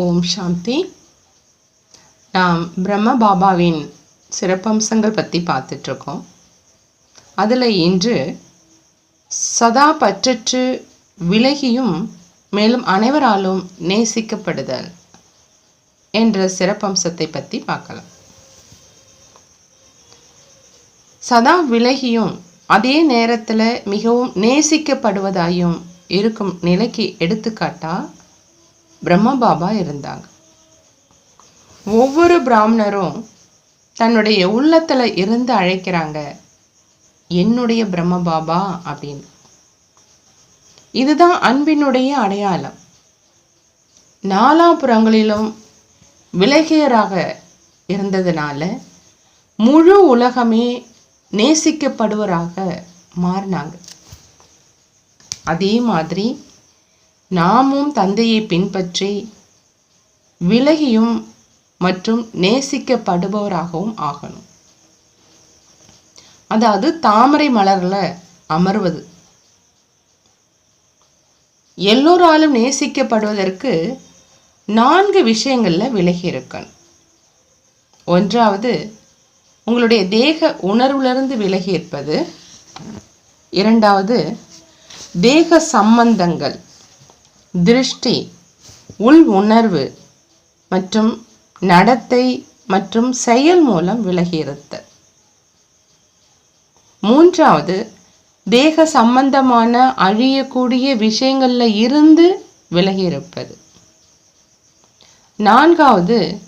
ஓம் சாந்தி. நாம் பிரம்ம பாபாவின் சிறப்பம்சங்கள் பற்றி பார்த்துட்ருக்கோம். அதில் இன்று சதா பற்றற்று விலகியும் மேலும் அனைவராலும் நேசிக்கப்படுதல் என்ற சிறப்பம்சத்தை பற்றி பார்க்கலாம். சதா விலகியும் அதே நேரத்தில் மிகவும் நேசிக்கப்படுவதாயும் இருக்கும் நிலைக்கு எடுத்துக்காட்டால் பிரம்மபாபா இருந்தாங்க. ஒவ்வொரு பிராமணரும் தன்னுடைய உள்ளத்தில் இருந்து அழைக்கிறாங்க என்னுடைய பிரம்ம பாபா அப்படின்னு. இதுதான் அன்பினுடைய அடையாளம். நாலாபுறங்களிலும் விலகியராக இருந்ததுனால முழு உலகமே நேசிக்கப்படுவராக மாறினாங்க. அதே மாதிரி நாமும் தந்தையை பின்பற்றி விலகியும் மற்றும் நேசிக்கப்படுபவராகவும் ஆகணும். அதாவது தாமரை மலர்ல அமர்வது. எல்லோராலும் நேசிக்கப்படுவதற்கு நான்கு விஷயங்களில் விலகி இருக்கணும். ஒன்றாவது உங்களுடைய தேக உணர்விலிருந்து விலகி இருப்பது. இரண்டாவது தேக சம்பந்தங்கள். திருஷ்டி உள் உணர்வு மற்றும் நடத்தை மற்றும் செயல் மூலம் விலகியிருத்தல். மூன்றாவது தேக சம்பந்தமான அழியக்கூடிய விஷயங்களில் இருந்து விலகியிருப்பது. நான்காவது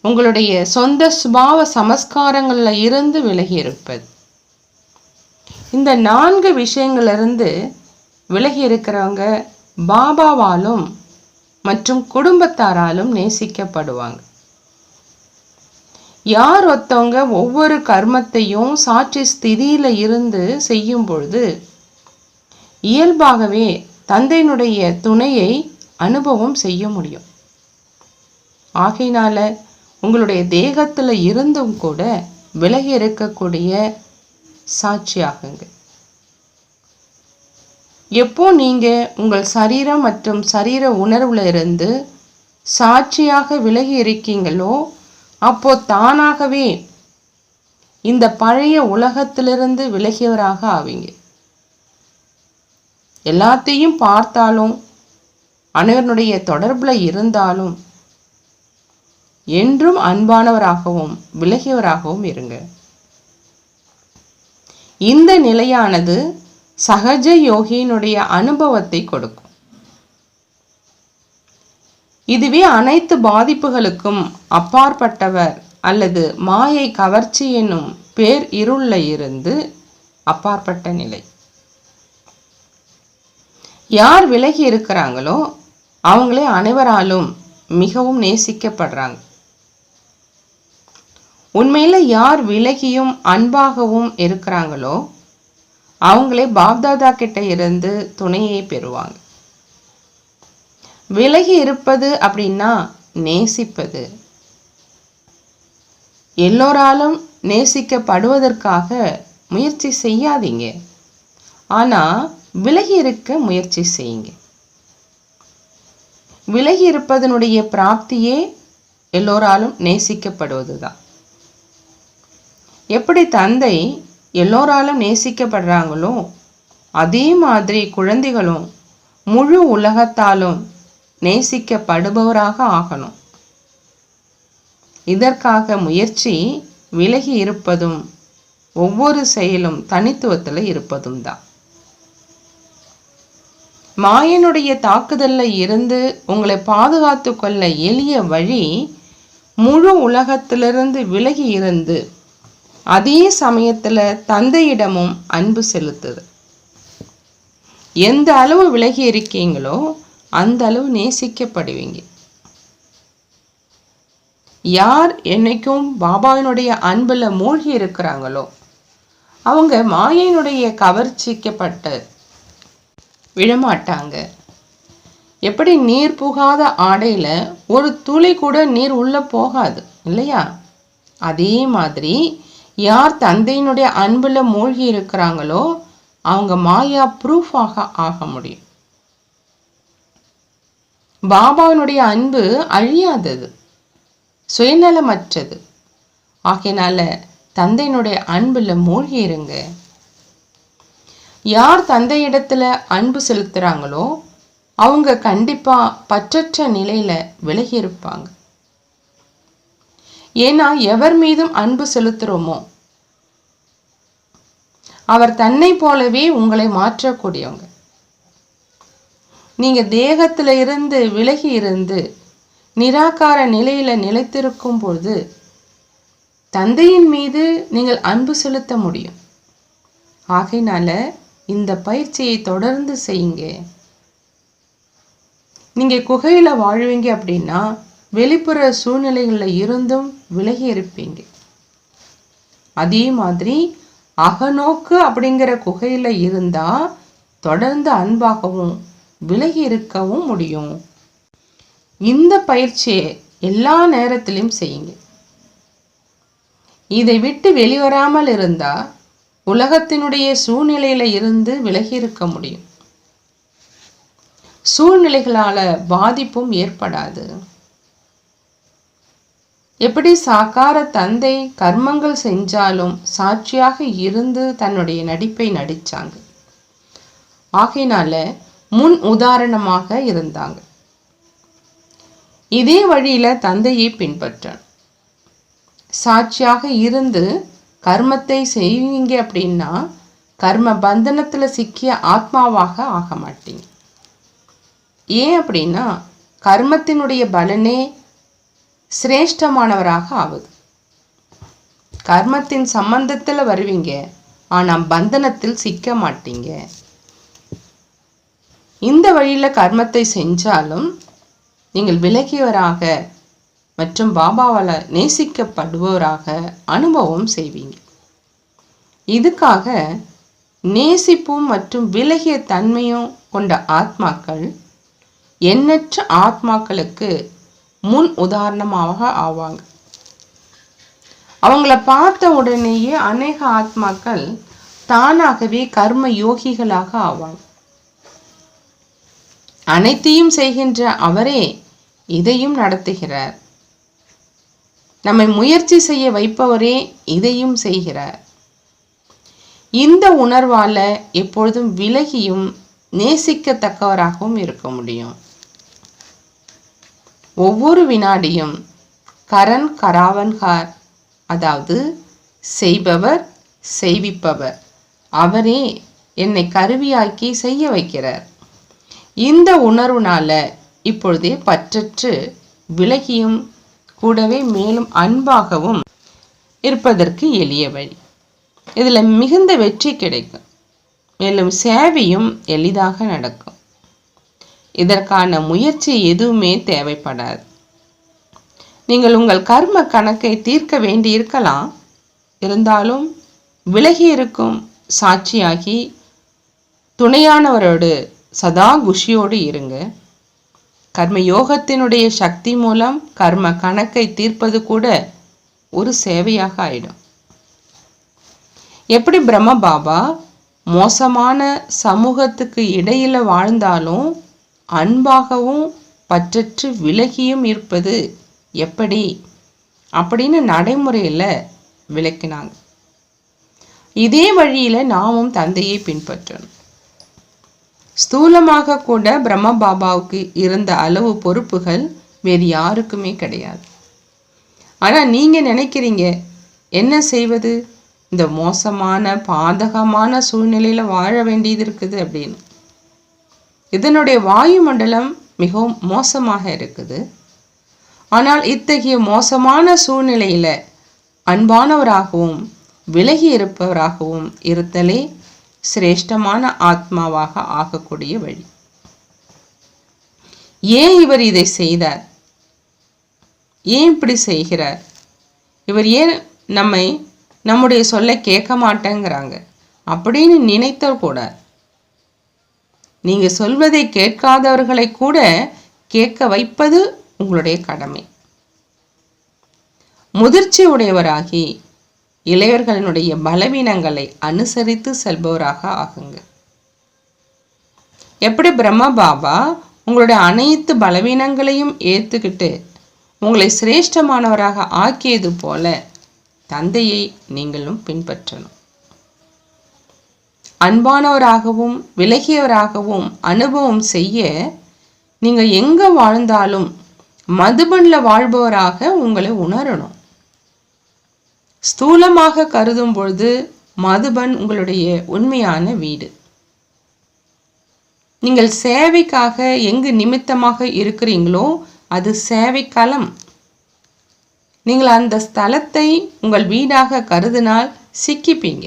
உங்களுடைய சொந்த சுபாவ சமஸ்காரங்களில் இருந்து விலகியிருப்பது. இந்த நான்கு விஷயங்களிலிருந்து விலகி இருக்கிறவங்க பாபாவாலும் மற்றும் குடும்பத்தாராலும் நேசிக்கப்படுவாங்க. யார் ஒருத்தவங்க ஒவ்வொரு கர்மத்தையும் சாட்சி ஸ்திதியில் இருந்து செய்யும் பொழுது இயல்பாகவே தந்தையினுடைய துணையை அனுபவம் செய்ய முடியும். ஆகையினால உங்களுடைய தேகத்தில் இருந்தும் கூட விலகி இருக்கக்கூடிய சாட்சியாகுங்க. எப்போ நீங்கள் உங்கள் சரீரம் மற்றும் சரீர உணர்வுல இருந்து சாட்சியாக விலகி இருக்கீங்களோ அப்போ தானாகவே இந்த பழைய உலகத்திலிருந்து விலகியவராக ஆவீங்க. எல்லாத்தையும் பார்த்தாலும் அனைவருடைய தொடர்பில் இருந்தாலும் என்றும் அன்பானவராகவும் விலகியவராகவும் இருங்க. இந்த நிலையானது சகஜ யோகியினுடைய அனுபவத்தை கொடுக்கும். இதுவே அனைத்து பாதிப்புகளுக்கும் அப்பாற்பட்டவர் அல்லது மாயை கவர்ச்சி என்னும் பேர் இருள இருந்து அப்பாற்பட்ட நிலை. யார் விலகி இருக்கிறாங்களோ அவங்களே அனைவராலும் மிகவும் நேசிக்கப்படுறாங்க. உண்மையில யார் விலகியும் அன்பாகவும் இருக்கிறாங்களோ அவங்களே பாப்தாதா கிட்ட இருந்து துணையை பெறுவாங்க. விலகி இருப்பது அப்படின்னா நேசிப்பது. எல்லோராலும் நேசிக்கப்படுவதற்காக முயற்சி செய்யாதீங்க. ஆனா விலகி இருக்க முயற்சி செய்யுங்க. விலகி இருப்பதனுடைய பிராப்தியே எல்லோராலும் நேசிக்கப்படுவதுதான். எப்படி தந்தை எல்லோராலும் நேசிக்கப்படுறாங்களோ அதே மாதிரி குழந்தைகளும் முழு உலகத்தாலும் நேசிக்கப்படுபவராக ஆகணும். இதற்காக முயற்சி விலகி இருப்பதும் ஒவ்வொரு செயலும் தனித்துவத்தில் இருப்பதும் தான். மாயனுடைய தாக்குதலில் இருந்து உங்களை பாதுகாத்து கொள்ள எளிய வழி முழு உலகத்திலிருந்து விலகி இருந்து அதே சமயத்துல தந்தையிடமும் அன்பு செலுத்துது. எந்த அளவு விலகி இருக்கீங்களோ அந்த அளவு நேசிக்கப்படுவீங்க. யார் என்னைக்கும் பாபாவினுடைய அன்புல மூழ்கி இருக்கிறாங்களோ அவங்க மாயையினுடைய கவர்ச்சிக்கப்பட்ட விழமாட்டாங்க எப்படி நீர் புகாத ஆடையில் ஒரு துளி கூட நீர் உள்ள போகாது இல்லையா? அதே மாதிரி யார் தந்தையினுடைய அன்பில் மூழ்கி இருக்கிறாங்களோ அவங்க மாயா ப்ரூஃபாக ஆக முடியும். பாபாவினுடைய அன்பு அழியாதது சுயநலமற்றது. ஆகையினால தந்தையினுடைய அன்பில் மூழ்கி இருங்க. யார் தந்தையிடத்துல அன்பு செலுத்துகிறாங்களோ அவங்க கண்டிப்பாக பற்றற்ற நிலையில் விலகி இருப்பாங்க. ஏன்னா எவர் மீதும் அன்பு செலுத்துகிறோமோ அவர் தன்னை போலவே உங்களை மாற்றக்கூடியவங்க. நீங்கள் தேகத்தில் இருந்து விலகி இருந்து நிராகார நிலையில் நிலைத்திருக்கும் பொழுது தந்தையின் மீது நீங்கள் அன்பு செலுத்த முடியும். ஆகையினால இந்த பயிற்சியை தொடர்ந்து செய்யுங்க. நீங்கள் குகையில் வாழ்வீங்க அப்படின்னா வெளிப்புற சூழ்நிலைகளில் இருந்தும் விலகி இருப்பீங்க. அதே மாதிரி அகநோக்கு அப்படிங்கிற குகையில் இருந்தால் தொடர்ந்து அன்பாகவும் விலகி இருக்கவும் முடியும். இந்த பயிற்சியை எல்லா நேரத்திலையும் செய்யுங்க. இதை விட்டு வெளிவராமல் இருந்தால் உலகத்தினுடைய சூழ்நிலையில் இருந்து விலகி இருக்க முடியும். சூழ்நிலைகளால் பாதிப்பும் ஏற்படாது. எப்படி சாக்கார தந்தை கர்மங்கள் செஞ்சாலும் சாட்சியாக இருந்து தன்னுடைய நடிப்பை நடித்தாங்க ஆகையினால முன் உதாரணமாக இருந்தாங்க. இதே வழியில் தந்தையை பின்பற்றான். சாட்சியாக இருந்து கர்மத்தை செய்வீங்க அப்படின்னா கர்ம பந்தனத்தில் சிக்கிய ஆத்மாவாக ஆக மாட்டீங்க. ஏன் அப்படின்னா கர்மத்தினுடைய பலனே சிரேஷ்டமானவராக ஆகுது கர்மத்தின் சம்பந்தத்தில் வருவீங்க ஆனால் பந்தனத்தில் சிக்க மாட்டீங்க. இந்த வழியில் கர்மத்தை செஞ்சாலும் நீங்கள் விலகியவராக மற்றும் பாபாவால் நேசிக்கப்படுபவராக அனுபவம் செய்வீங்க. இதுக்காக நேசிப்பும் மற்றும் விலகிய தன்மையும் கொண்ட ஆத்மாக்கள் எண்ணற்ற ஆத்மாக்களுக்கு முன் உதாரணமாக ஆவாங்க. அவங்கள பார்த்த உடனேயே அநேக ஆத்மாக்கள் தானாகவே கர்ம யோகிகளாக ஆவாங்க. அனைத்தையும் செய்கின்ற அவரே இதையும் நடத்துகிறார். நம்மை முயற்சி செய்ய வைப்பவரே இதையும் செய்கிறார். இந்த உணர்வால எப்பொழுதும் விலகியும் நேசிக்கத்தக்கவராகவும் இருக்க முடியும். ஒவ்வொரு வினாடியும் கரண் கராவன்கார் அதாவது செய்பவர் செய்விப்பவர் அவரே என்னை கருவியாக்கி செய்ய வைக்கிறார். இந்த உணர்வுனால இப்பொழுதே பற்றற்று விலகியும் கூடவே மேலும் அன்பாகவும் இருப்பதற்கு எளிய வழி. இதில் மிகுந்த வெற்றி கிடைக்கும். மேலும் சேவையும் எளிதாக நடக்கும். இதற்கான முயற்சி எதுவுமே தேவைப்படாது. நீங்கள் உங்கள் கர்ம கணக்கை தீர்க்க வேண்டி இருக்கலாம் இருந்தாலும் விலகி இருக்கும் சாட்சியாகி துணையானவரோடு சதா குஷியோடு இருங்க. கர்ம யோகத்தினுடைய சக்தி மூலம் கர்ம கணக்கை தீர்ப்பது கூட ஒரு சேவையாக ஆயிடும். எப்படி பிரம்ம பாபா மோசமான சமூகத்துக்கு இடையில வாழ்ந்தாலும் அன்பாகவும் பற்றற்று விலகியும் இருப்பது எப்படி? அப்படின்னு நடைமுறையில் விளக்கினாங்க. இதே வழியில் நாமும் தந்தையை பின்பற்றணும். ஸ்தூலமாக கூட பிரம்ம பாபாவுக்கு இருந்த அளவு பொறுப்புகள் வேறு யாருக்குமே கிடையாது. ஆனால் நீங்கள் நினைக்கிறீங்க என்ன செய்வது? இந்த மோசமான பாதகமான சூழ்நிலையில் வாழ வேண்டியது இருக்குது அப்படின்னு. இதனுடைய வாயுமண்டலம் மிகவும் மோசமாக இருக்குது. ஆனால் இத்தகைய மோசமான சூழ்நிலையில் அன்பானவராகவும் விலகி இருப்பவராகவும் இருத்தலே சிரேஷ்டமான ஆத்மாவாக ஆகக்கூடிய வழி. ஏன் இவர் இதை செய்தார்? ஏன் இப்படி செய்கிறார்? இவர் ஏன் நம்மை நம்முடைய சொல்ல கேட்க மாட்டேங்கிறாங்க? அப்படின்னு நினைத்தல் கூடாது நீங்க சொல்வதை கேட்காதவர்களை கூட கேட்க வைப்பது உங்களுடைய கடமை. முதிர்ச்சி உடையவராகி இளையவர்களினுடைய பலவீனங்களை அனுசரித்து செல்பவராக ஆகுங்க. எப்படி பிரம்ம பாபா உங்களுடைய அனைத்து பலவீனங்களையும் ஏற்றுக்கிட்டு உங்களை சிரேஷ்டமானவராக ஆக்கியது போல தந்தையை நீங்களும் பின்பற்றணும். அன்பானவராகவும் விலகியவராகவும் அனுபவம் செய்ய நீங்கள் எங்கே வாழ்ந்தாலும் மதுபனில் வாழ்பவராக உங்களை உணரணும். ஸ்தூலமாக கருதும் பொழுது மதுபன் உங்களுடைய உண்மையான வீடு. நீங்கள் சேவைக்காக எங்கு நிமித்தமாக இருக்கிறீங்களோ அது சேவைக்களம் நீங்கள் அந்த ஸ்தலத்தை உங்கள் வீடாக கருதினால் சிக்கிப்பீங்க.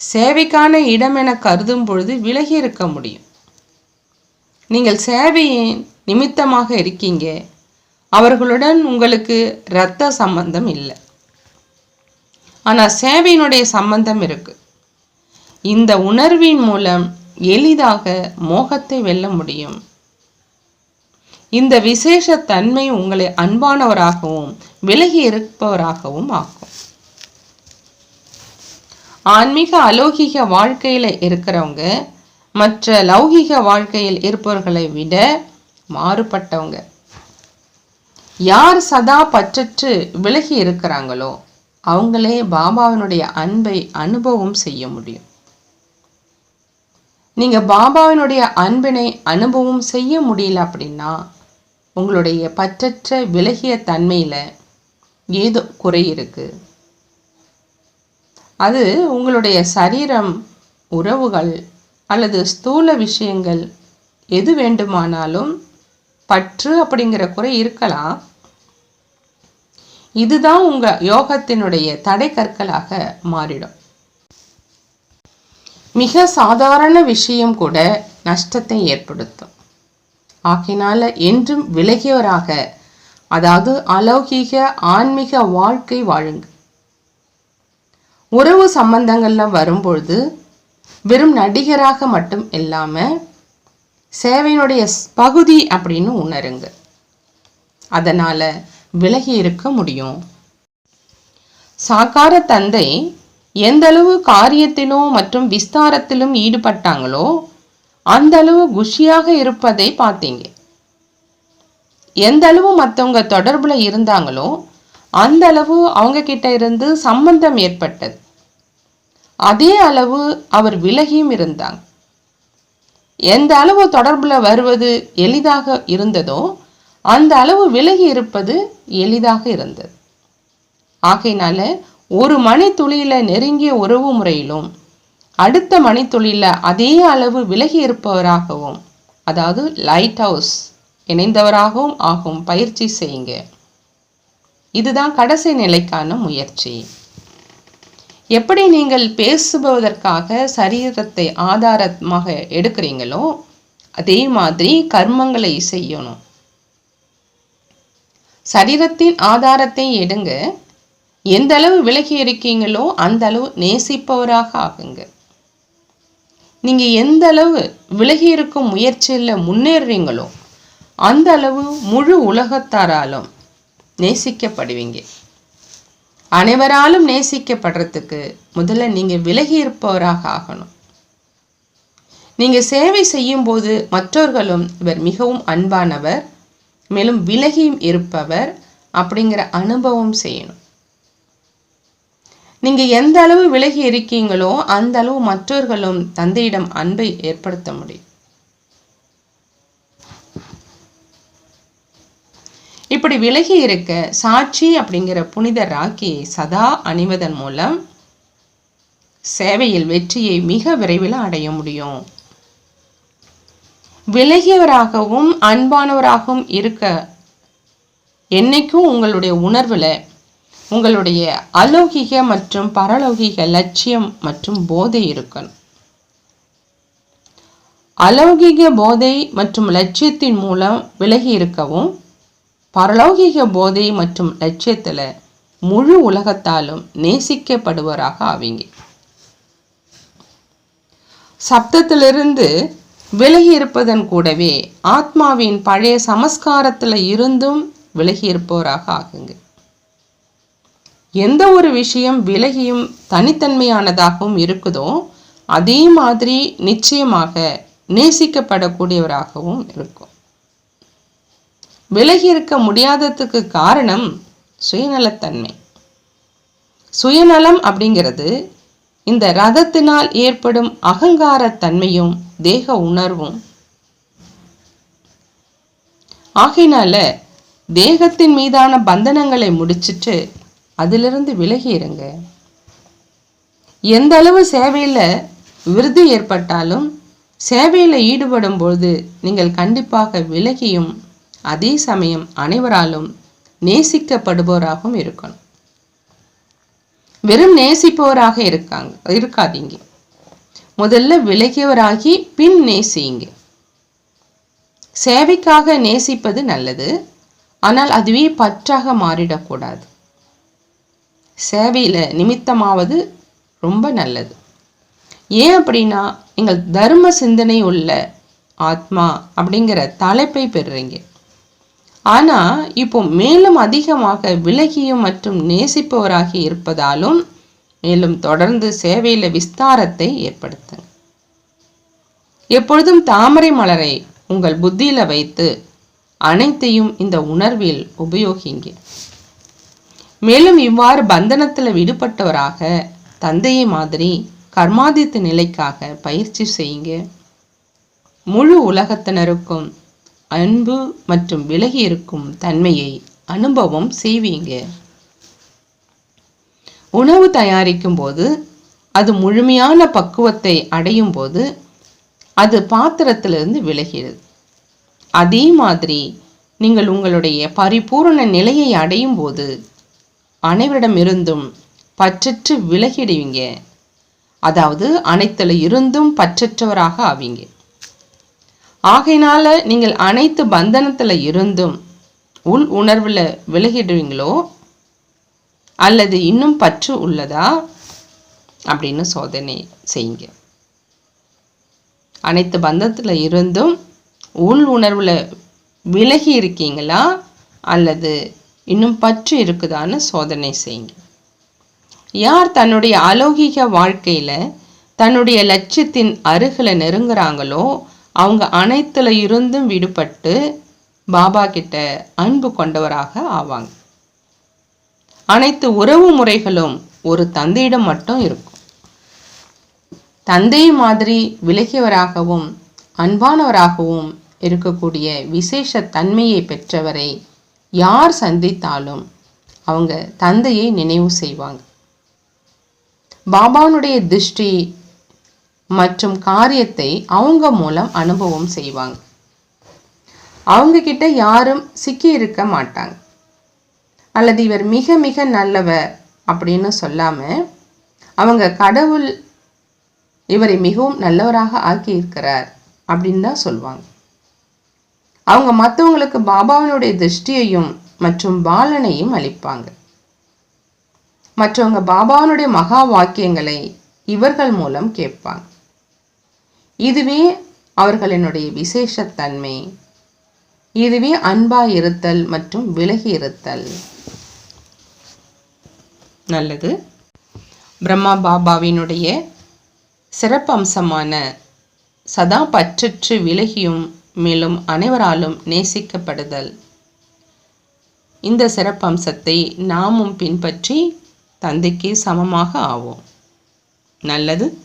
சேவைக்கான இடம் என கருதும் பொழுது விலகி இருக்க முடியும். நீங்கள் சேவையின் நிமித்தமாக இருக்கீங்க. அவர்களுடன் உங்களுக்கு இரத்த சம்பந்தம் இல்லை. ஆனால் சேவையினுடைய சம்பந்தம் இருக்கு. இந்த உணர்வின் மூலம் எளிதாக மோகத்தை வெல்ல முடியும். இந்த விசேஷ தன்மை உங்களை அன்பானவராகவும் விலகி இருப்பவராகவும் ஆக்கும். ஆன்மீக அலௌகிக வாழ்க்கையில் இருக்கிறவங்க மற்ற லௌகிக வாழ்க்கையில் இருப்பவர்களை விட மாறுபட்டவங்க. யார் சதா பற்றற்று விலகி இருக்கிறாங்களோ அவங்களே பாபாவினுடைய அன்பை அனுபவம் செய்ய முடியும். நீங்கள் பாபாவினுடைய அன்பினை அனுபவம் செய்ய முடியல அப்படின்னா உங்களுடைய பற்றற்ற விலகிய தன்மையில் ஏதோ குறை இருக்குது அது உங்களுடைய சரீரம் உறவுகள் அல்லது ஸ்தூல விஷயங்கள் எது வேண்டுமானாலும் பற்று அப்படிங்கிற குறை இருக்கலாம். இதுதான் உங்கள் யோகத்தினுடைய தடை கற்களாக மாறிடும். மிக சாதாரண விஷயம் கூட நஷ்டத்தை ஏற்படுத்தும். ஆகினால என்றும் விலகியவராக அதாவது அலௌகீக ஆன்மீக வாழ்க்கை வாழுங்க உறவு சம்பந்தங்கள்ல வரும்பொழுது வெறும் நடிகராக மட்டும் இல்லாமல் சேவையினுடைய பகுதி அப்படின்னு உணருங்க. அதனால் விலகி இருக்க முடியும். சாக்கார தந்தை எந்தளவு காரியத்திலோ காரியத்திலும் மற்றும் விஸ்தாரத்திலும் ஈடுபட்டாங்களோ அந்த அளவு குஷியாக இருப்பதை பார்த்தீங்க. எந்த அளவு மற்றவங்க தொடர்பில் இருந்தாங்களோ அந்த அளவு அவங்க கிட்ட இருந்து சம்பந்தம் ஏற்பட்டது. அதே அளவு அவர் விலகியும் இருந்தாங்க. எந்த அளவு தொடர்பில் வருவது எளிதாக இருந்ததோ அந்த அளவு விலகி இருப்பது எளிதாக இருந்தது. ஆகையினால ஒரு மணித்துளியில நெருங்கிய உறவு முறையிலும் அடுத்த மணித்துளியில அதே அளவு விலகி இருப்பவராகவும் அதாவது லைட் ஹவுஸ் இணைந்தவராகவும் ஆகும் பயிற்சி செய்யுங்க. இதுதான் கடைசி நிலைக்கான முயற்சி. எப்படி நீங்கள் பேசுபவதற்காக சரீரத்தை ஆதாரமாக எடுக்கிறீங்களோ அதே மாதிரி கர்மங்களை செய்யணும். சரீரத்தின் ஆதாரத்தை எடுங்க. எந்த அளவு விலகி இருக்கீங்களோ அந்த அளவு நேசிப்பவராக ஆகுங்க. நீங்க எந்த அளவு விலகி இருக்கும் முயற்சியில் முன்னேறுறீங்களோ அந்த அளவு முழு உலகத்தாராலும் நேசிக்கப்படுவீங்க. அனைவராலும் நேசிக்கப்படுறதுக்கு முதல்ல நீங்கள் விலகி இருப்பவராக ஆகணும். நீங்கள் சேவை செய்யும் போது மற்றவர்களும் இவர் மிகவும் அன்பானவர் மேலும் விலகியும் இருப்பவர் அப்படிங்கிற அனுபவம் செய்யணும். நீங்கள் எந்த அளவு விலகி இருக்கீங்களோ அந்த அளவு மற்றவர்களும் தந்தையிடம் அன்பை ஏற்படுத்த முடியும். இப்படி விலகி இருக்க சாட்சி அப்படிங்கிற புனித ராக்கியை சதா அணிவதன் மூலம் சேவையில் வெற்றியை மிக விரைவில் அடைய முடியும். விலகியவராகவும் அன்பானவராகவும் இருக்க என்னைக்கும் உங்களுடைய உணர்வில் உங்களுடைய அலௌகிக மற்றும் பரலௌகிக லட்சியம் மற்றும் போதை இருக்கணும். அலௌகிக போதை மற்றும் லட்சியத்தின் மூலம் விலகி இருக்கவும் பரலௌகிக போதை மற்றும் லட்சியத்தில் முழு உலகத்தாலும் நேசிக்கப்படுவராக ஆவீங்க. சப்தத்திலிருந்து விலகி இருப்பதன் கூடவே ஆத்மாவின் பழைய சமஸ்காரத்தில் இருந்தும் விலகி இருப்பவராக ஆகுங்க. எந்த ஒரு விஷயம் விலகியும் தனித்தன்மையானதாகவும் இருக்குதோ அதே மாதிரி நிச்சயமாக நேசிக்கப்படக்கூடியவராகவும் இருக்கும். விலகி இருக்க முடியாததுக்கு காரணம் சுயநலத்தன்மை. சுயநலம் அப்படிங்கிறது இந்த ரதத்தினால் ஏற்படும் அகங்காரத்தன்மையும் தேக உணர்வும். ஆகையினால தேகத்தின் மீதான பந்தனங்களை முடிச்சிட்டு அதிலிருந்து விலகி இருங்க எந்த அளவு சேவையில் விருது ஏற்பட்டாலும் சேவையில் ஈடுபடும் பொழுது நீங்கள் கண்டிப்பாக விலகியும் அதே சமயம் அனைவராலும் நேசிக்கப்படுபவராகவும் இருக்கணும். வெறும் நேசிப்பவராக இருக்காங்க இருக்காதீங்க. முதல்ல விலகியவராகி பின் நேசியுங்க. சேவைக்காக நேசிப்பது நல்லது ஆனால் அதுவே பற்றாக மாறிடக்கூடாது. சேவையில் நிமித்தமாவது ரொம்ப நல்லது. ஏன் அப்படின்னா நீங்கள் தர்ம சிந்தனை உள்ள ஆத்மா அப்படிங்கிற தலைப்பை பெறுறீங்க. ஆனால் இப்போ மேலும் அதிகமாக விலகியும் மற்றும் நேசிப்பவராகி இருப்பதாலும் மேலும் தொடர்ந்து சேவையில் விஸ்தாரத்தை ஏற்படுத்துங்க. எப்பொழுதும் தாமரை மலரை உங்கள் புத்தியில் வைத்து அனைத்தையும் இந்த உணர்வில் உபயோகிங்க. மேலும் இவ்வாறு பந்தனத்தில் விடுபட்டவராக தந்தையை மாதிரி கர்மாதித்த நிலைக்காக பயிற்சி செய்யுங்க. முழு உலகத்தினருக்கும் அன்பு மற்றும் விலகி இருக்கும் தன்மையை அனுபவம் செய்வீங்க. உணவு தயாரிக்கும் போது அது முழுமையான பக்குவத்தை அடையும் போது அது பாத்திரத்திலிருந்து விலகிறது. அதே மாதிரி நீங்கள் உங்களுடைய பரிபூரண நிலையை அடையும் போது அனைவரிடமிருந்தும் பற்றற்று விலகிடுவீங்க. அதாவது அனைத்துல இருந்தும் பற்றற்றவராக ஆவீங்க. ஆகையினால நீங்கள் அனைத்து பந்தனத்தில் இருந்தும் உள் உணர்வில் விலகிடுவீங்களோ? அல்லது இன்னும் பற்று உள்ளதா? அப்படின்னு சோதனை செய்யுங்க. அனைத்து பந்தத்தில் இருந்தும் உள் உணர்வில் விலகி இருக்கீங்களா? அல்லது இன்னும் பற்று இருக்குதான்னு சோதனை செய்யுங்க. யார் தன்னுடைய அலௌகிக வாழ்க்கையில் தன்னுடைய லட்சியத்தின் அருகில் நெருங்குறாங்களோ அவங்க அனைத்துல இருந்தும் விடுபட்டு பாபா கிட்ட அன்பு கொண்டவராக ஆவாங்க. அனைத்து உறவு முறைகளும் ஒரு தந்தையிடம் மட்டும் இருக்கும். தந்தை மாதிரி விலகியவராகவும் அன்பானவராகவும் இருக்கக்கூடிய விசேஷ தன்மையை பெற்றவரை யார் சந்தித்தாலும் அவங்க தந்தையை நினைவு செய்வாங்க. பாபானுடைய திருஷ்டி மற்றும் காரியத்தை அவங்க மூலம் அனுபவம் செய்வாங்க. அவங்க கிட்ட யாரும் சிக்கி இருக்க மாட்டாங்க. அல்லது இவர் மிக மிக நல்லவர் அப்படின்னு சொல்லாம அவங்க கடவுள் இவரை மிகவும் நல்லவராக ஆக்கி இருக்கிறார் அப்படின்னு தான் சொல்லுவாங்க அவங்க மற்றவங்களுக்கு பாபாவினுடைய திருஷ்டியையும் மற்றும் பாலனையும் அளிப்பாங்க. மற்றவங்க பாபாவினுடைய மகா வாக்கியங்களை இவர்கள் மூலம் கேட்பாங்க. இதுவே அவர்களினுடைய விசேஷத்தன்மை. இதுவே அன்பாய் இருத்தல் மற்றும் விலகி இருத்தல் நல்லது. பிரம்மா பாபாவினுடைய சிறப்பம்சமான சதா பற்றற்று விலகியும் மேலும் அனைவராலும் நேசிக்கப்படுதல். இந்த சிறப்பம்சத்தை நாமும் பின்பற்றி தந்தைக்கு சமமாக ஆவோம். நல்லது.